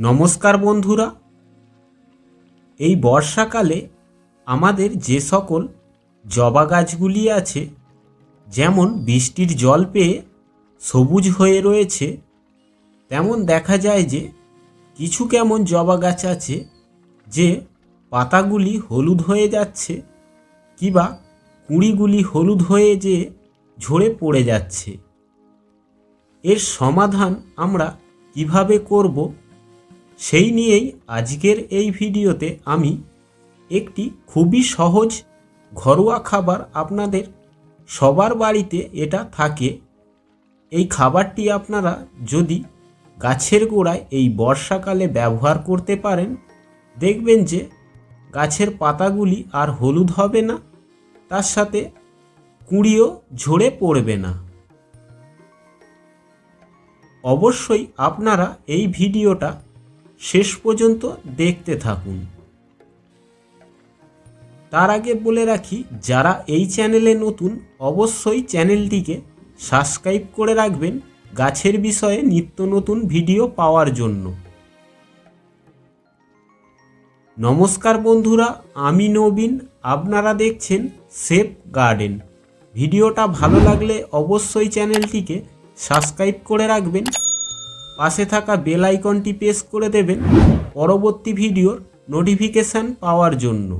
নমস্কার বন্ধুরা। এই বর্ষাকালে আমাদের যে সকল জবা গাছগুলি আছে, যেমন বৃষ্টির জল পেয়ে সবুজ হয়ে রয়েছে, তেমন দেখা যায় যে কিছু কেমন জবা গাছ আছে যে পাতাগুলি হলুদ হয়ে যাচ্ছে কিবা কুঁড়িগুলি হলুদ হয়ে যে ঝরে পড়ে যাচ্ছে। এর সমাধান আমরা কীভাবে করব সেই নিয়েই আজকের এই ভিডিওতে আমি একটি খুবই সহজ ঘরোয়া খাবার আপনাদের সবার বাড়িতে এটা থাকে। এই খাবারটি আপনারা যদি গাছের গোড়ায় এই বর্ষাকালে ব্যবহার করতে পারেন, দেখবেন যে গাছের পাতাগুলি আর হলুদ হবে না, তার সাথে কুঁড়িও ঝরে পড়বে না। অবশ্যই আপনারা এই ভিডিওটা শেষ পর্যন্ত দেখতে থাকুন। তার আগে বলে রাখি, যারা এই চ্যানেলে নতুন, অবশ্যই চ্যানেলটিকে সাবস্ক্রাইব করে রাখবেন গাছের বিষয়ে নিত্য নতুন ভিডিও পাওয়ার জন্য। নমস্কার বন্ধুরা, আমি নবীন, আপনারা দেখছেন সেফ গার্ডেন। ভিডিওটা ভালো লাগলে অবশ্যই চ্যানেলটিকে সাবস্ক্রাইব করে রাখবেন। পাশে থাকা বেল আইকনটি প্রেস করে দেবেন পরবর্তী ভিডিওর নোটিফিকেশান পাওয়ার জন্য।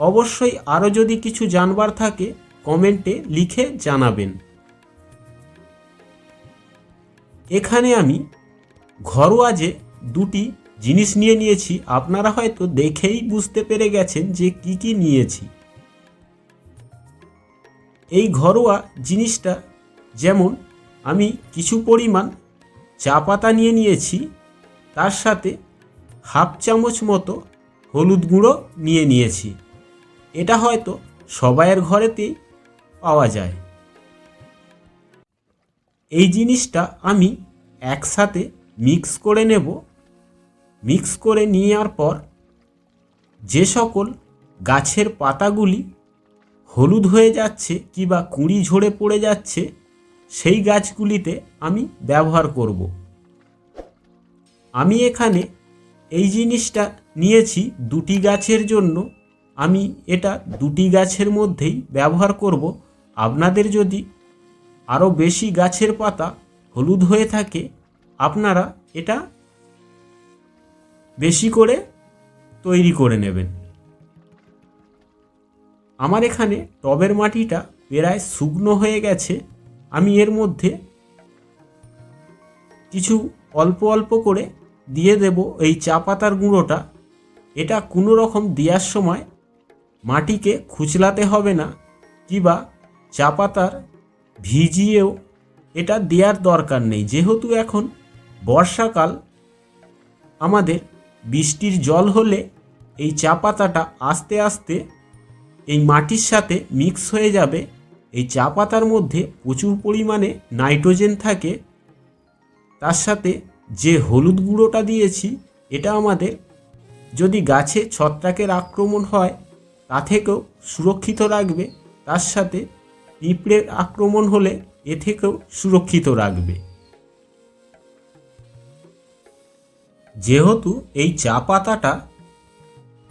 অবশ্যই আরও যদি কিছু জানবার থাকে, কমেন্টে লিখে জানাবেন। এখানে আমি ঘরোয়া যে দুটি জিনিস নিয়ে নিয়েছি, আপনারা হয়তো দেখেই বুঝতে পেরে গেছেন যে কি কি নিয়েছি। এই ঘরোয়া জিনিসটা যেমন আমি কিছু পরিমাণ চা পাতা নিয়ে নিয়েছি, তার সাথে হাফ চামচ মতো হলুদ গুঁড়ো নিয়ে নিয়েছি। এটা হয়তো সবাইয়ের ঘরেতেই পাওয়া যায়। এই জিনিসটা আমি একসাথে মিক্স করে নেব। মিক্স করে নেওয়ার পর যে সকল গাছের পাতাগুলি হলুদ হয়ে যাচ্ছে কিবা কুঁড়ি ঝরে পড়ে যাচ্ছে সেই গাছগুলিতে আমি ব্যবহার করব। আমি এখানে এই জিনিসটা নিয়েছি দুটি গাছের জন্য। আমি এটা দুটি গাছের মধ্যেই ব্যবহার করব। আপনাদের যদি আরও বেশি গাছের পাতা হলুদ হয়ে থাকে, আপনারা এটা বেশি করে তৈরি করে নেবেন। আমার এখানে টবের মাটিটা প্রায় শুকনো হয়ে গেছে। আমি এর মধ্যে কিছু অল্প অল্প করে দিয়ে দেব এই চা পাতার গুঁড়োটা। এটা কোনো রকম দেওয়ার সময় মাটিকে খুচলাতে হবে না কিবা চা পাতার ভিজিয়েও এটা দেওয়ার দরকার নেই। যেহেতু এখন বর্ষাকাল, আমাদের বৃষ্টির জল হলে এই চা পাতাটা আস্তে আস্তে এই মাটির সাথে মিক্স হয়ে যাবে। এই চা পাতার মধ্যে প্রচুর পরিমাণে নাইট্রোজেন থাকে। তার সাথে যে হলুদ গুঁড়োটা দিয়েছি, এটা আমাদের যদি গাছে ছত্রাকের আক্রমণ হয়, তা থেকেও সুরক্ষিত রাখবে। তার সাথে পিঁপড়ের আক্রমণ হলে এ থেকেও সুরক্ষিত রাখবে। যেহেতু এই চা পাতাটা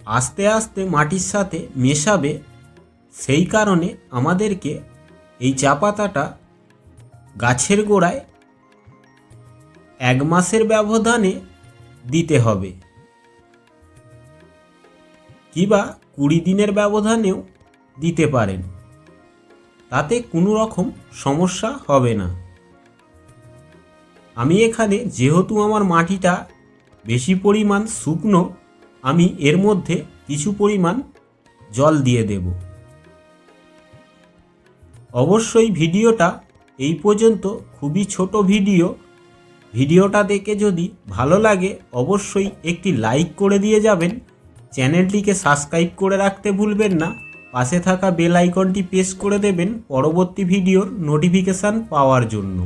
আস্তে আস্তে মাটির সাথে মেশাবে সেই কারণে আমাদেরকে এই চা পাতাটা গাছের গোড়ায় এক মাসের ব্যবধানে দিতে হবে। কিবা কুড়ি দিনের ব্যবধানেও দিতে পারেন। তাতে কোনো রকম সমস্যা হবে না। আমি এখানে যেহেতু আমার মাটিটা বেশি পরিমাণ শুকনো, আমি এর মধ্যে কিছু পরিমাণ জল দিয়ে দেব। অবশ্যই ভিডিওটা এই পর্যন্ত খুবই ছোট ভিডিও। ভিডিওটা দেখে যদি ভালো লাগে, অবশ্যই একটি লাইক করে দিয়ে যাবেন। চ্যানেলটিকে সাবস্ক্রাইব করে রাখতে ভুলবেন না। পাশে থাকা বেল আইকনটি প্রেস করে দেবেন পরবর্তী ভিডিওর নোটিফিকেশান পাওয়ার জন্য।